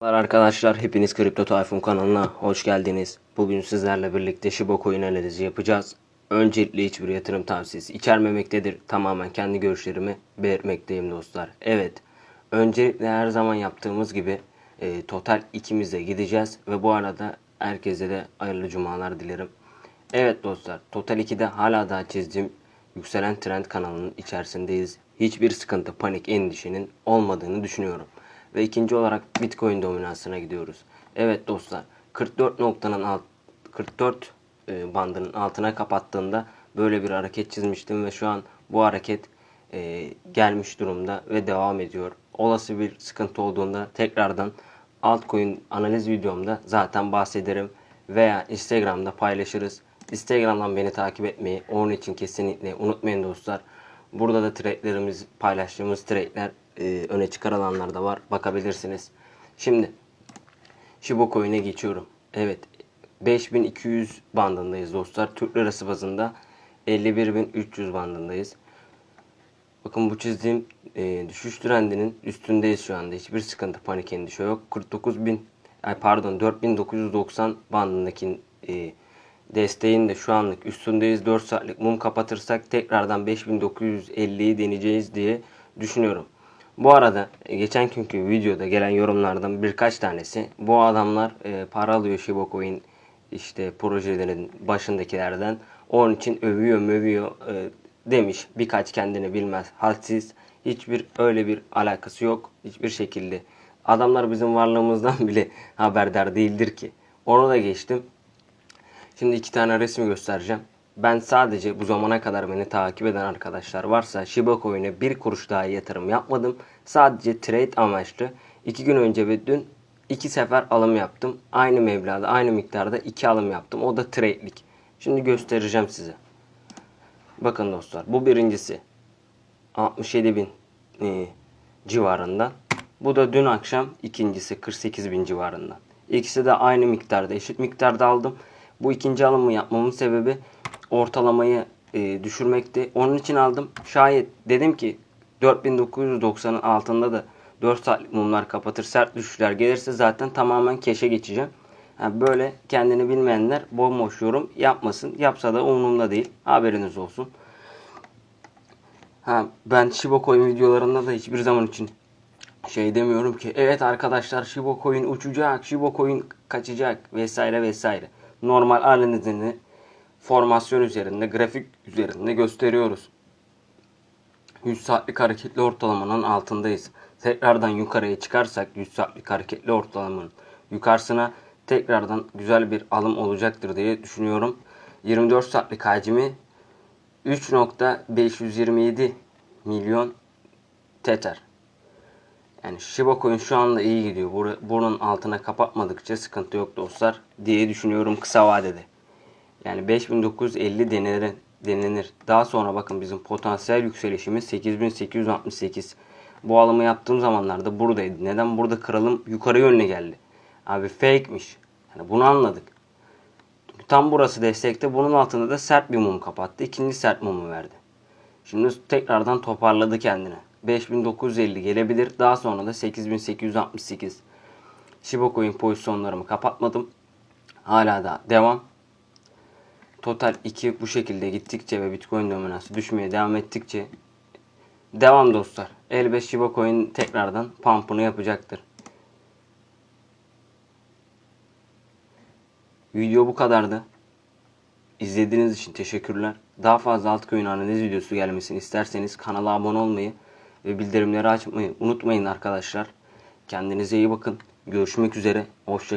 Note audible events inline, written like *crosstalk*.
Merhabalar arkadaşlar, hepiniz Kripto Tayfun kanalına hoş geldiniz. Bugün sizlerle birlikte Shiba Coin analizi yapacağız. Öncelikle hiçbir yatırım tavsiyesi içermemektedir. Tamamen kendi görüşlerimi belirtmekteyim dostlar. Evet, öncelikle her zaman yaptığımız gibi e, total ikimize gideceğiz. Ve bu arada herkese de hayırlı cumalar dilerim. Evet dostlar, Total 2'de hala daha çizdiğim yükselen trend kanalının içerisindeyiz. Hiçbir sıkıntı, panik, endişenin olmadığını düşünüyorum. Ve ikinci olarak Bitcoin dominansına gidiyoruz. Evet dostlar 44 noktanın alt 44 e, bandının altına kapattığında böyle bir hareket çizmiştim ve şu an bu hareket e, gelmiş durumda ve devam ediyor. Olası bir sıkıntı olduğunda tekrardan altcoin analiz videomda zaten bahsederim veya Instagram'da paylaşırız. Instagram'dan beni takip etmeyi onun için kesinlikle unutmayın dostlar. Burada da trade'lerimiz paylaştığımız trade'ler e, öne çıkarılanlar da var. Bakabilirsiniz. Şimdi Shiba Coin'e geçiyorum. Evet 5200 bandındayız dostlar. Türk lirası bazında 51300 bandındayız. Bakın bu çizdiğim e, düşüş trendinin üstündeyiz şu anda. Hiçbir sıkıntı, panik, endişe yok. 49000 ay pardon 4990 bandındaki e, desteğin de şu anlık üstündeyiz. 4 saatlik mum kapatırsak tekrardan 5950'yi deneyeceğiz diye düşünüyorum. Bu arada e, geçen günkü videoda gelen yorumlardan birkaç tanesi bu adamlar e, para alıyor Shiba Coin işte projelerin başındakilerden. Onun için övüyor mövüyor e, demiş. Birkaç kendini bilmez hadsiz. Hiçbir öyle bir alakası yok. Hiçbir şekilde. Adamlar bizim varlığımızdan *laughs* bile haberdar değildir ki. Onu da geçtim. Şimdi iki tane resim göstereceğim. Ben sadece bu zamana kadar beni takip eden arkadaşlar varsa Shiba Coin'e bir kuruş daha yatırım yapmadım. Sadece trade amaçlı. iki gün önce ve dün iki sefer alım yaptım. Aynı meblağda aynı miktarda iki alım yaptım. O da trade'lik. Şimdi göstereceğim size. Bakın dostlar bu birincisi 67 bin e, civarında. Bu da dün akşam ikincisi 48 bin civarında. İkisi de aynı miktarda eşit miktarda aldım. Bu ikinci alımı yapmamın sebebi ortalamayı e, düşürmekti. Onun için aldım. Şayet dedim ki 4990'ın altında da 4 saatlik mumlar kapatır sert düşüşler gelirse zaten tamamen keşe geçeceğim. Yani böyle kendini bilmeyenler bomboş yorum yapmasın. Yapsa da umurumda değil. Haberiniz olsun. Ha, ben Shiba Coin videolarında da hiçbir zaman için şey demiyorum ki evet arkadaşlar Shiba Coin uçacak, Shiba Coin kaçacak vesaire vesaire. Normal analizini formasyon üzerinde, grafik üzerinde gösteriyoruz. 100 saatlik hareketli ortalamanın altındayız. Tekrardan yukarıya çıkarsak 100 saatlik hareketli ortalamanın yukarısına tekrardan güzel bir alım olacaktır diye düşünüyorum. 24 saatlik hacmi 3.527 milyon tether. Yani Shiba Coin şu anda iyi gidiyor. Bunun altına kapatmadıkça sıkıntı yok dostlar diye düşünüyorum kısa vadede. Yani 5950 denenir, denenir. Daha sonra bakın bizim potansiyel yükselişimiz 8868. Bu alımı yaptığım zamanlarda buradaydı. Neden burada kırılım yukarı yönüne geldi? Abi fake'miş. Yani bunu anladık. Tam burası destekte. Bunun altında da sert bir mum kapattı. İkinci sert mumu verdi. Şimdi tekrardan toparladı kendini. 5950 gelebilir. Daha sonra da 8868. Shiba Coin pozisyonlarımı kapatmadım. Hala da devam. Total 2 bu şekilde gittikçe ve Bitcoin dominansı düşmeye devam ettikçe devam dostlar. Elbet Shiba Coin tekrardan pump'ını yapacaktır. Video bu kadardı. İzlediğiniz için teşekkürler. Daha fazla altcoin analiz videosu gelmesini isterseniz kanala abone olmayı ve bildirimleri açmayı unutmayın arkadaşlar. Kendinize iyi bakın. Görüşmek üzere. Hoşçakalın.